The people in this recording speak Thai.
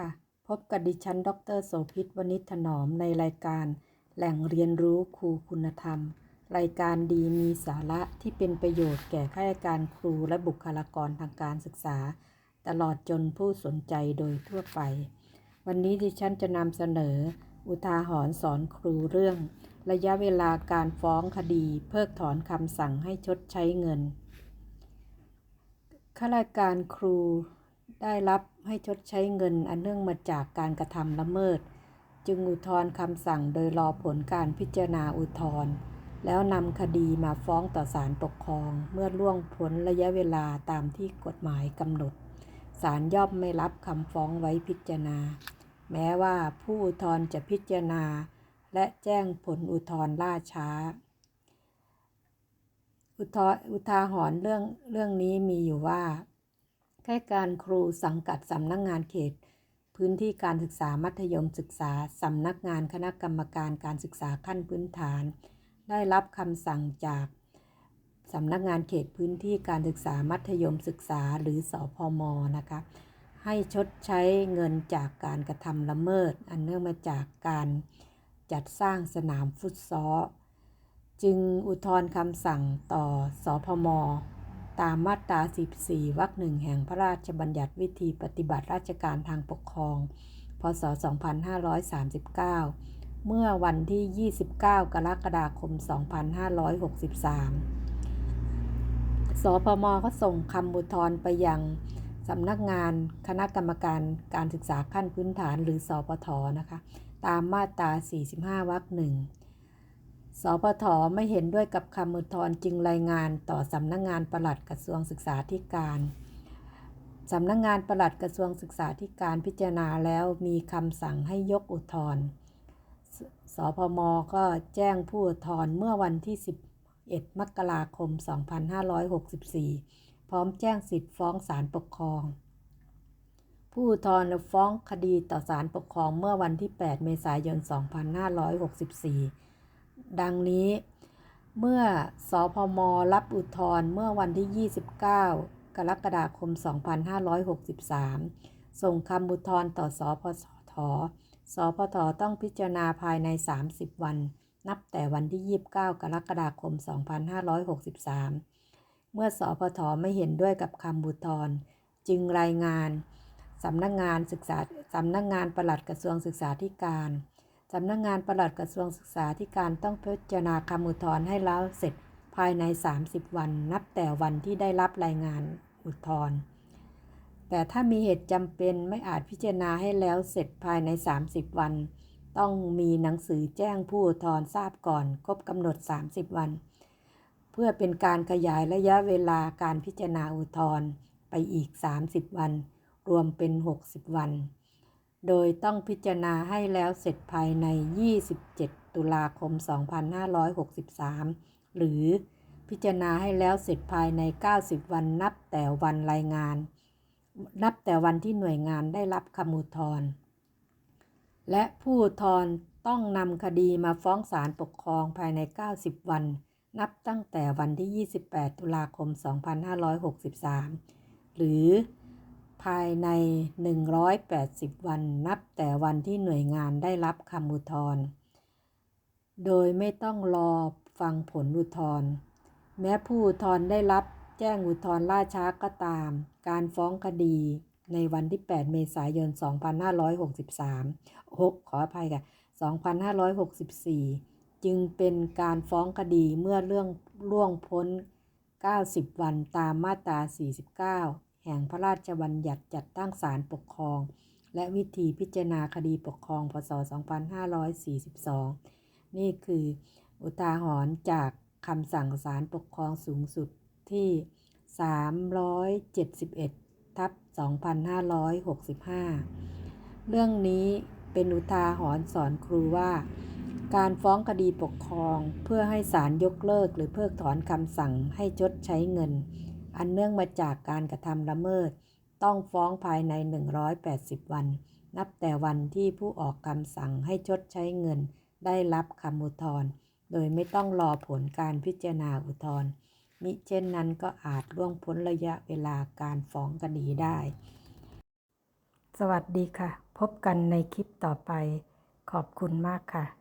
ค่ะ พบกับดิฉัน ดรโสภิตวณิชถนอมในรายการ แหล่งเรียนรู้ครูคุณธรรม รายการดีมีสาระที่เป็นประโยชน์แก่ข้าราชการครูและบุคลากรทางการศึกษา ตลอดจนผู้สนใจโดยทั่วไป วันนี้ดิฉันจะนำเสนอ อุทาหรณ์สอนครูเรื่อง ระยะเวลาการฟ้องคดี เพิกถอนคำสั่งให้ชดใช้เงินข้าราชการครู ได้รับให้ชดใช้เงินอันเนื่องมาจากการกระทำละเมิด จึงอุทธรณ์คำสั่งโดยรอผลการพิจารณาอุทธรณ์แล้วนำคดีมาฟ้องต่อศาลปกครอง เมื่อล่วงพ้นระยะเวลาตามที่กฎหมายกำหนดศาลย่อมไม่รับคำฟ้องไว้พิจารณา แม้ว่าผู้อุทธรณ์จะพิจารณา และแจ้งผลอุทธรณ์ล่าช้า อุทธรอุทาหรณ์เรื่องเรื่องนี้มีอยู่ว่า แค่การครูสังกัดสำนักงงานเขต พื้นที่การศึกษามัธยมศึกษาสำนักงานคณะกรรมการการศึกษาขั้นพื้นฐาน ได้รับคำสั่งจากสำนักงานเขตพื้นที่การศึกษามัธยมศึกษาหรือสอพมนะคะ ให้ชดใช้เงินจากการกระทำละเมิด อันเนื่องมาจากการจัดสร้างสนามฟุตซอลจึงอุทธรณ์คำสั่งต่อสอพม ตามมาตรา 14 วรรคหนึ่งแห่งพระราชบัญญัติวิธีปฏิบัติราชการทางปกครอง พศ 2539 เมื่อวันที่ 29 กรกฎาคม 2563 สพมก็ส่งคำอุทธรไปยังสำนักงานคณะกรรมการการศึกษาขั้นพื้นฐานหรือสปทนะคะ ตามมาตรา 45 วรรคหนึ่ง สพทไม่เห็นด้วยกับคำอุทธรณ์จึงรายงานต่อสำนักงงานปลัดกระทรวงศึกษาธิการสำนักงงานปลัดกระทรวงศึกษาธิการพิจารณาแล้วมีคำสั่งให้ยกอุทธรณ์สพมก็แจ้งผู้อุทธรณ์เมื่อวันที่ 11 มกราคม 2564 พร้อมแจ้งสิทธิฟ้องศาลปกครอง ผู้อุทธรณ์ฟ้องคดีต่อศาลปกครองเมื่อวันที่ 8 เมษายน 2564 ดังนี้ เมื่อสอพมรับอุทธรณ์เมื่อวันที่ 29 กรกฎาคม 2563 ส่งคำอุทธรณ์ต่อสอพทสอพทต้องพิจารณาภายใน 30 วัน นับแต่วันที่ 29 กรกฎาคม 2563 เมื่อสอพทไม่เห็นด้วยกับคำอุทธรณ์จึงรายงานสำนักงงานศึกษาสำนักงงานปลัดกระทรวงศึกษาธิการ สำนักงงานปลัดกระทรวงศึกษาธิการต้องพิจารณาคำอุทธรณ์ให้แล้วเสร็จภายใน 30 วัน นับแต่วันที่ได้รับรายงานอุทธรณ์แต่ถ้ามีเหตุจำเป็นไม่อาจพิจารณาให้แล้วเสร็จภายใน 30 วัน ต้องมีหนังสือแจ้งผู้อุทธรณ์ทราบก่อนครบกำหนด 30 วัน เพื่อเป็นการขยายระยะเวลาการพิจารณาอุทธรณ์ไปอีก 30 วัน รวมเป็น 60 วัน โดยต้องพิจารณาให้แล้วเสร็จภายใน 27 ตุลาคม 2563 หรือพิจารณาให้แล้วเสร็จภายใน 90 วันนับแต่วันรายงาน นับแต่วันที่หน่วยงานได้รับคำอุทธรณ์และผู้อุทธรณ์ต้องนำคดีมาฟ้องศาลปกครองภายใน 90 วัน นับตั้งแต่วันที่ 28 ตุลาคม 2563 หรือ ภายใน 180 วันนับแต่วันที่หน่วยงานได้รับคำอุทธรณ์โดยไม่ต้องรอฟังผลอุทธรณ์แม้ผู้อุทธรณ์ได้รับแจ้งอุทธรณ์ล่าช้าก็ตาม การฟ้องคดีในวันที่ 8 เมษายน 2563 6 ขออภัยค่ะ 2564 จึงเป็นการฟ้องคดีเมื่อเรื่องล่วงพ้น 90 วันตามมาตรา 49 แห่งพระราชบัญญัติจัดตั้งศาลปกครอง และวิธีพิจารณาคดีปกครอง พศ 2542 นี่คืออุทาหรณ์จากคำสั่งศาลปกครองสูงสุดที่ 371 ทับ 2565 เรื่องนี้เป็นอุทาหรณ์สอนครูว่า การฟ้องคดีปกครองเพื่อให้ศาลยกเลิกหรือเพิกถอนคำสั่งให้ชดใช้เงิน อันเนื่องมาจากการกระทำละเมิด ต้องฟ้องภายใน 180 วัน นับแต่วันที่ผู้ออกคำสั่งให้ชดใช้เงิน ได้รับคำอุทธรณ์โดยไม่ต้องรอผลการพิจารณาอุทธรณ์มิเช่นนั้นก็อาจล่วงพ้นระยะเวลาการฟ้องคดีได้ สวัสดีค่ะพพบกันในคลิปต่อไป ขอบคุณมากค่ะ